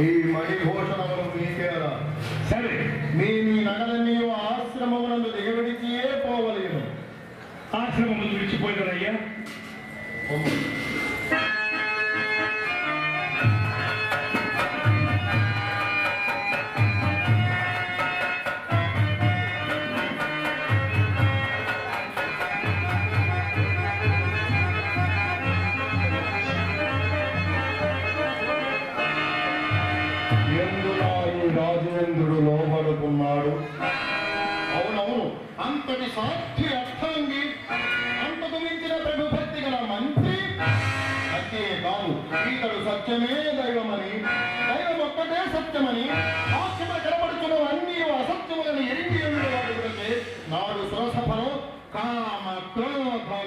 ఈ మణిభూషణములు మీకేలా సరే మీ మీ నగలన్నీ ఆశ్రమములను దిగబడిచియే పోవలేను ఆశ్రమములు విడిచిపోయినయ్యా సత్యమే దైవమని. దైవం ఒక్కటే సత్యమని. సాక్ష్యమ కనబడుతున్న అన్ని అసత్యములను ఎరిగి ఉండేవాడు నాడు సురసభలో కామ క్రోధ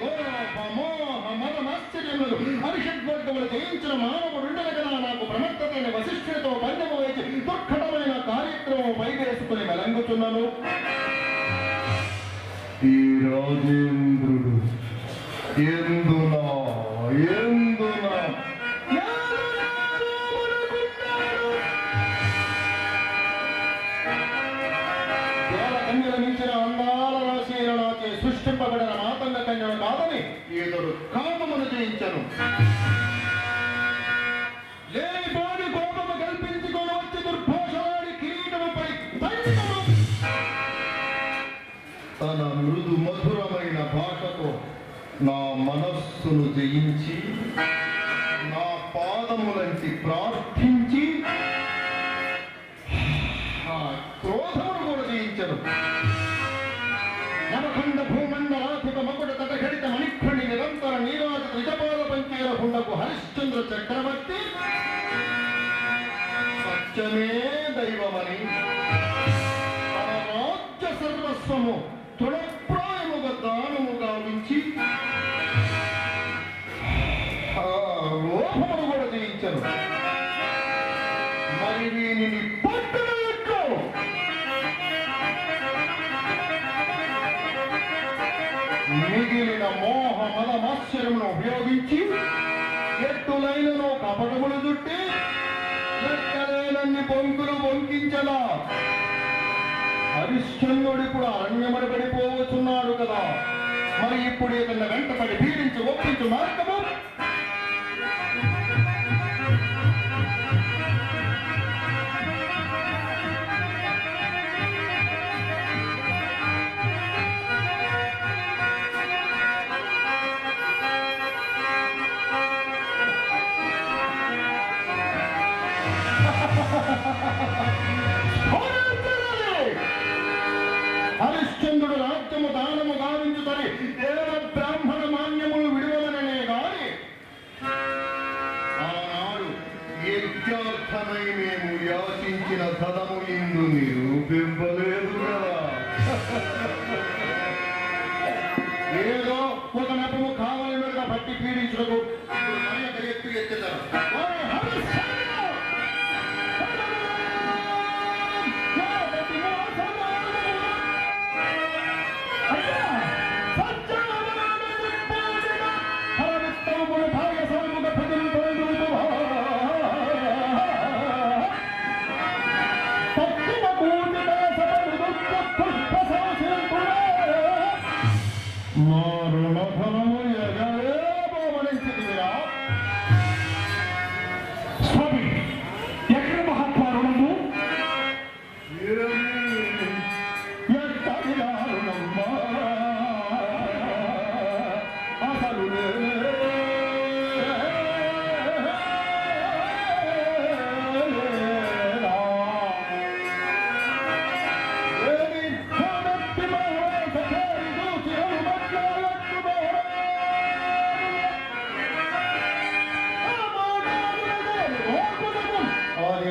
లోభ మోహ మద ఆశ్చర్యములు అరిషడ్వర్గములు జయించిన మానవుడు కదా నాకు ప్రమత్తమైన వశిష్ఠుడితో పందెము వేసి దుర్ఘటమైన కార్యక్రమం పైవేసుకుని వెలంగుతున్నాను ఈ రోజు సృష్టింపబడిన మాతంగ కన్యను కాదని ఏదో కామమును జయించను. లేనిపోని కోపము కల్పించుకొని వచ్చి కిరీటముపై తన మృదు మధురమైన భాషతో నా మనస్సును జయించి చక్రవర్తి? సత్యమే దైవమని. తన రాజ్య సర్వస్వము తృణప్రాయముగా దానము గావించి. లోపమును కూడా జయించను. మరి వీనిని పట్టునట్లు మిగిలిన మోహ మదమాశ్చర్యమును ఉపయోగించి కట్టులైనను కపటములు చుట్టి ఎక్కలేనన్ని బొంకులు బొంకించలా హరిశ్చంద్రుడు ఇప్పుడు అరణ్యమని పడిపోవచ్చున్నాడు కదా. మరి ఇప్పుడు ఇతన్ని వెంటపడి పీడించి ఒప్పించు మార్గము. యాచించిన ధనము ఇందు నిరూపింపలేదు కదా. ఏదో ఒక నెపము కావలి మీద పట్టి ఇప్పుడు మరి ఒక ఎత్తు ఎత్తుతారు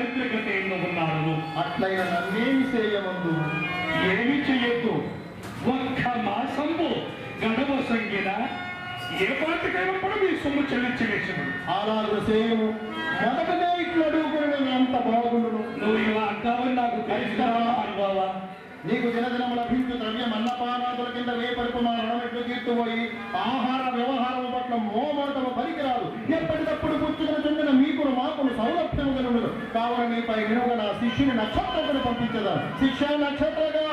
నీచ దరిద్రగత ఎన్నుకున్నాను అట్లయిన నన్నేమి చేయమందు? ఏమి చెయ్యొద్దు. ఒక్క మాసంబు గడవ సంగిన ఏ పాటికైనప్పుడు మీ సొమ్ము చెల్లించి వేసుడు అలాగ చేయము మొదటనే ఇట్లు అడుగుకుని ఎంత బాగుండును? నువ్వు ఇలా అంటావని నాకు బావా నీకు దినదినము లభించు ద్రవ్యం అన్నపానాదుల కింద వేపరుపు మా రుణమెట్లు తీర్చుపోయి ఆహార వ్యవహారం పట్ల మోమోటము పనికిరాదు. ఎప్పటికప్పుడు పుచ్చుకుని కావున నీపై నా శిష్యుని నక్షత్రకుడు పంపించదా శిష్య నక్షత్రగా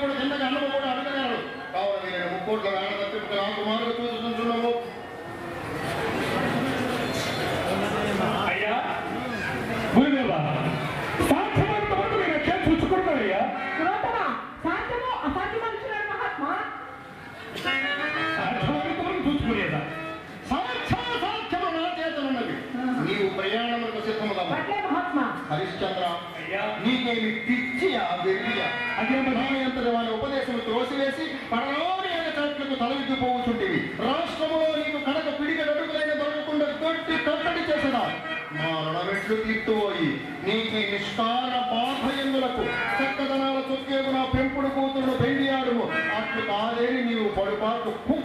కూడా చిన్నగా అన్నము కూడా అడగలేడు కావాలి ముక్కోట్ల వేళ తప్పిపు నాకు నీవు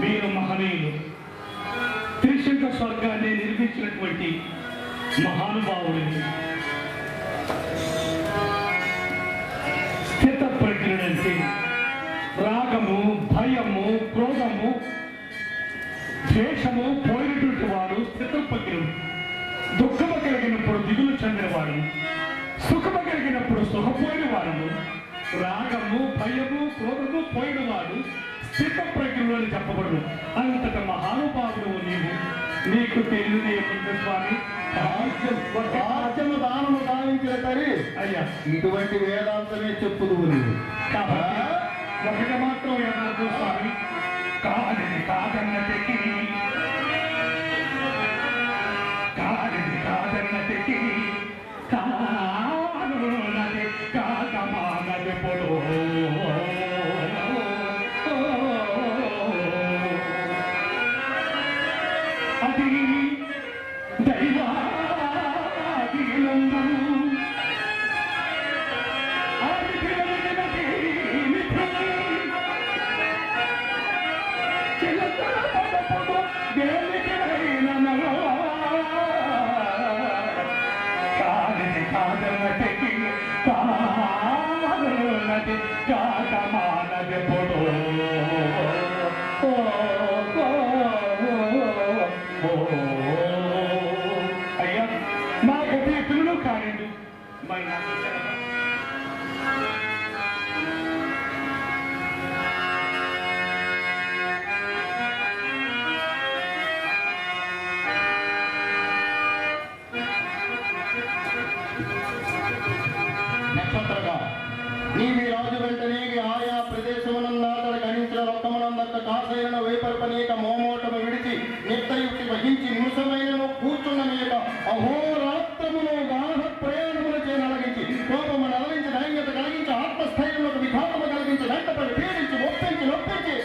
మీరు మహనీయులు త్రిశంక స్వర్గాన్ని నిర్మించినటువంటి మహానుభావుడిని స్థిత ప్రజ్ఞుడంటే రాగము భయము క్రోధము ద్వేషము పోయినటువంటి వాడు స్థితోపజ్ఞుడు దుఃఖము కలిగినప్పుడు దిగులు చెందినవాడు. సుఖము కలిగినప్పుడు సుఖపోయిన వాడు రాగము భయము క్రోధము పోయినవాడు శిల్ప ప్రజ్ఞలోని చెప్పబడు అంతటి మహానుభావుడు నీవు నీకు తెలియని స్వామి? దానము తరి అయ్యా. ఇటువంటి వేదాంతమే చెప్పు నీవు. ఒకటి మాత్రం ఏమన్నా స్వామి? కాదని కాదన్నటికి కాదని కాదన్నటికి కా మానది కాక మానది పొడు అయ్యా మా గతి ఎక్కడో కాడండి దాసైన వైపల్పనేక మోమోటము విడిచి నిత్తయుక్తి వహించి నిమిషమైనను కూర్చున్న మీద అహోరాత్రమును గాఢ ప్రయాణముల చే నలగించి కోపము నలగించి నైన్యత కలిగించి ఆత్మస్థైర్యములకు విఘాతము కలిగించి వెంటపడి పీడించి ఒప్పించి నొప్పించి.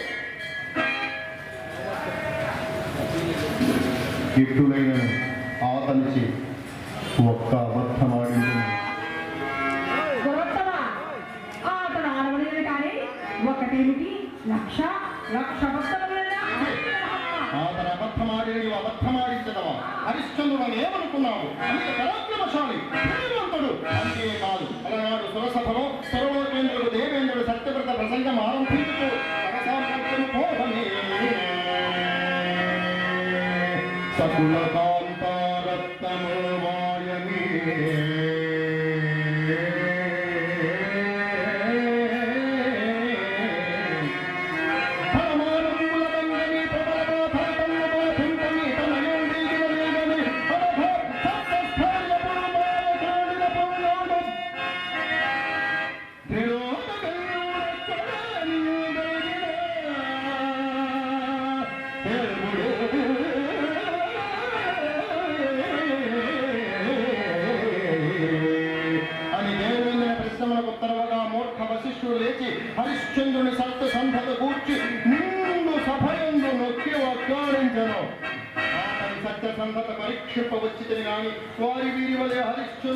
గిఫ్టులైన ఆవతలిచి అబద్ధమాడి నీవు అబద్ధమాడించదవా హరిశ్చంద్రుడని ఏమనుకున్నావు? అంత పరాక్రమశాలి. ధైర్యవంతుడు. అంతే కాదు. అలనాడు సురసభలో సర్వలోకేంద్రుడు దేవేంద్రుడు సత్యవ్రత ప్రసంగం ఆరంభించుతూ సరసాంతము పోహమే సకుల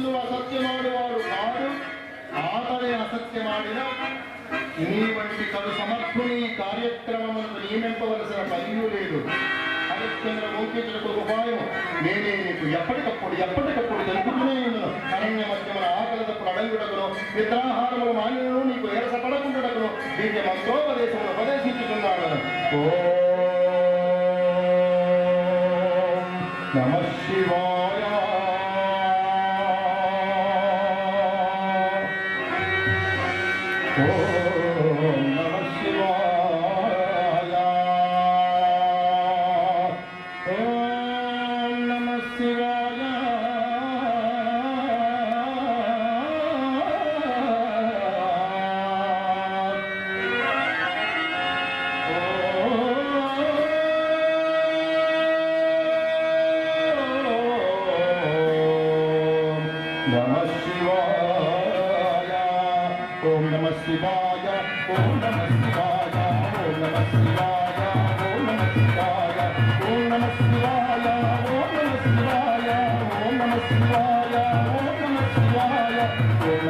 ముందు అసత్యమాడు వాడు కాడు ఆతడే అసత్యమాడిన నీ వంటి కడు సమర్థుని ఈ కార్యక్రమములకు నియమింపవలసిన పనియూ లేదు. హరిశ్చంద్ర మోకించుటకు ఉపాయం నేనే నీకు ఎప్పటికప్పుడు ఎప్పటికప్పుడు తెలుపుతూనే ఉన్నాను. అరణ్య మధ్యమున ఆకలి తప్పుడు అడంగుటకును మిత్రాహారములు మాన్యులను నీకు ఎరస పడకుండుటకును దీనికి మంత్రోపదేశములు ఉపదేశించుతున్నాడు ఓం నమ శివా ఓం నమ శివాయ ఓం నమ శివాయ ఓం నమ శివాయ ఓం నమ శివాయ ఓం నమ శివాయ ఓం నమ శివాయ ఓం నమ శివాయ ఓం నమ శివాయ ఓం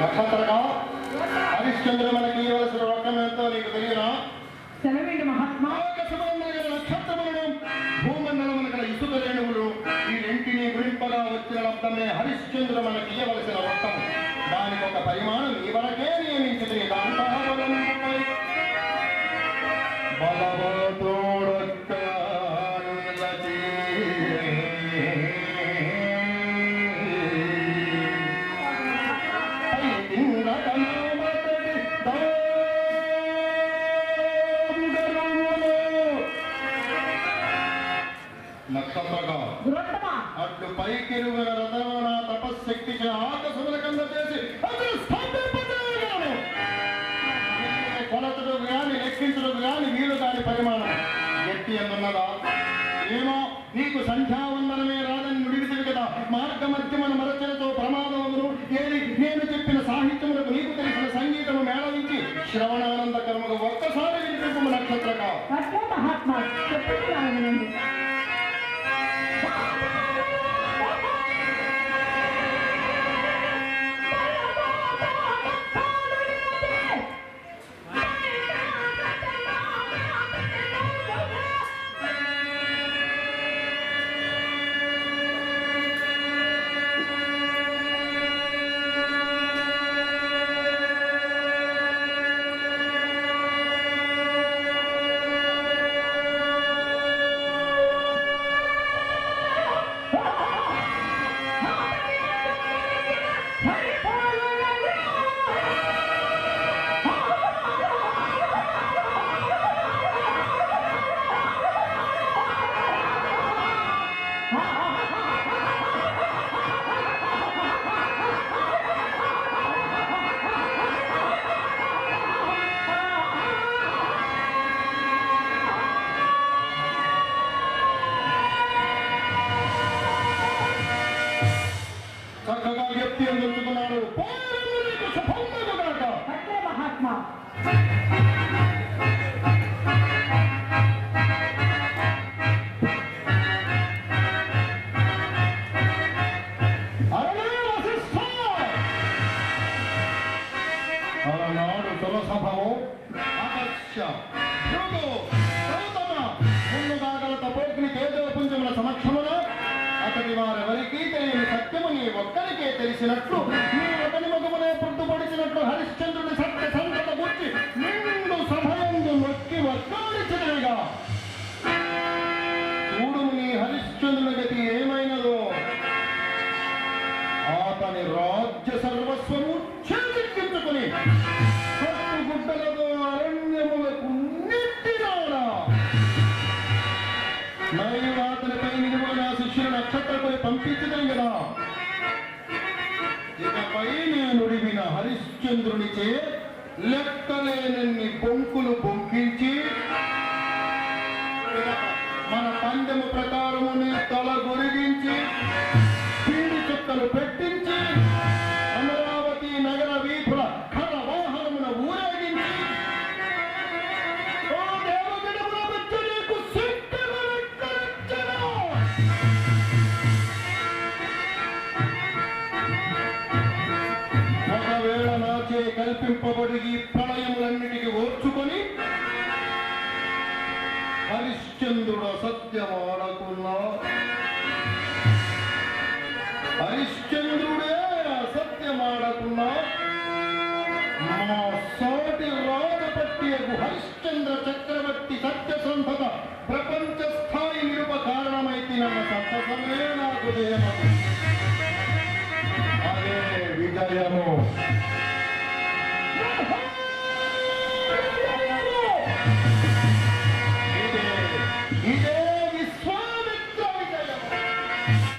నక్షత్రగా హరిశ్చంద్ర మనకి ఇవ్వవలసిన రొక్కం ఎంతో నీకు తెలియనా? సెలవేంటి మహాత్మా. నక్షత్రములను భూమండలమున గల ఇసుక రేణువులు ఈ రెంటిని గురింపగా వచ్చిన లబ్ధమే హరిశ్చంద్ర మనకి ఇవ్వవలసిన రొక్కము దానికి ఒక పరిమాణం ఈ వరకే నియమించింది దాంతోడంపై దురంతమా అట్లు పైకెరుగున రథమున తపశ్శక్తికి ఆకసముల కింద చేసి కొలతడు గాని లెక్కించడు గాని వీలు కాని పరిమాణం. గట్టి ఎందున్నదా ఏమో నీకు సంధ్యావందనమే రాదని నుడిగితివి కదా. మార్గ మధ్యమన మరచలతో ప్రమాదమును ఏది? నేను చెప్పిన సాహిత్యములకు నీకు తెలిసిన సంగీతము మేళవించి శ్రవణానందకరముగా ఒక్కసారి వినిపింపు నక్షత్రగా అలనాడు తులసభము ఆకర్ష భృగు గౌతమ ముందుగాగల తపోగ్ని తేజోపుంజముల సమక్షమున అతడి వారెవరికీ తెలియని సత్యము నీ ఒక్కరికే తెలిసినట్లు నీ ఒకని ముఖమునే పుట్టుపడిచినట్లు హరిశ్చంద్రుడి సత్య సంగత గుర్చి నిండు సభయందు నొక్కి వక్కాడిచినవిగా చూడు నీ హరిశ్చంద్రుని గతి ఏమైనదో. అతని రాజ్య సర్వస్వము నక్షత్రపై పంపించడం కదా. ఇకపై నేను విన హరిశ్చంద్రునిచే లెక్కలేనన్ని బొంకులు బొంకించి మన పందెము ప్రకారము నీ తల గొరిగించి పీడి చుక్కలు పెట్టించి అమరావతి నగర వీధుల నాచే ఈ ప్రళయములన్నిటికీ ఓర్చుకొని హరిశ్చంద్రుడు అసత్యమాడకున్నా హరిశ్చంద్రుడే అసత్యమాడకున్నా మా సాటి రాజపట్టియకు హరిశ్చంద్ర చక్రవర్తి సత్యసంధత ప్రపంచ స్థాయి నిరుప కారణమైతే నన్న సంతసమే నాకు జయము అదే విజయము.